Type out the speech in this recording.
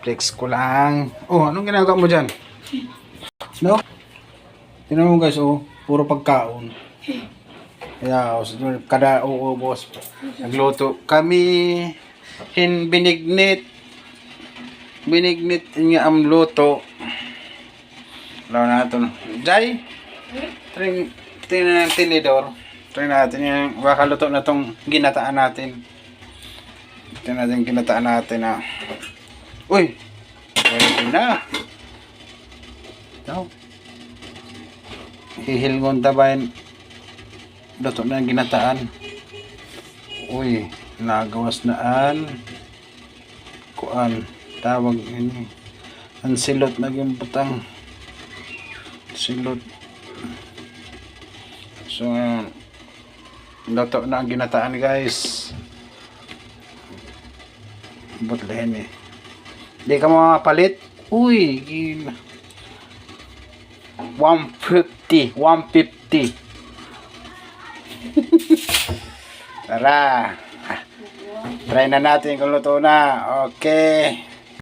Flex ko lang. Oh, anong ginagawa mo dyan? No? Tingnan mo guys, oh. Puro pagkaon. Kaya, oh, kada uubos. Nagluto. Kami, hin binignit. Binignit nga ang luto. Alam natin. Jai, tring, tingnan natin tinidor. Try natin yung baka luto na tong ginataan natin. Tingnan natin ginataan natin na. Uy! Pwede na. Ito. Hihilngon tabayin. Luto na yung ginataan. Uy, nagawas naan. Kuan. Tawag ini. Ang silot naging butang. Silot. So, ngayon, luto na ang ginataan guys. Butlehin eh. Hindi ka mamapalit? Uy, gila. 150. 150. Tara. Try na natin kung luto na. Okay.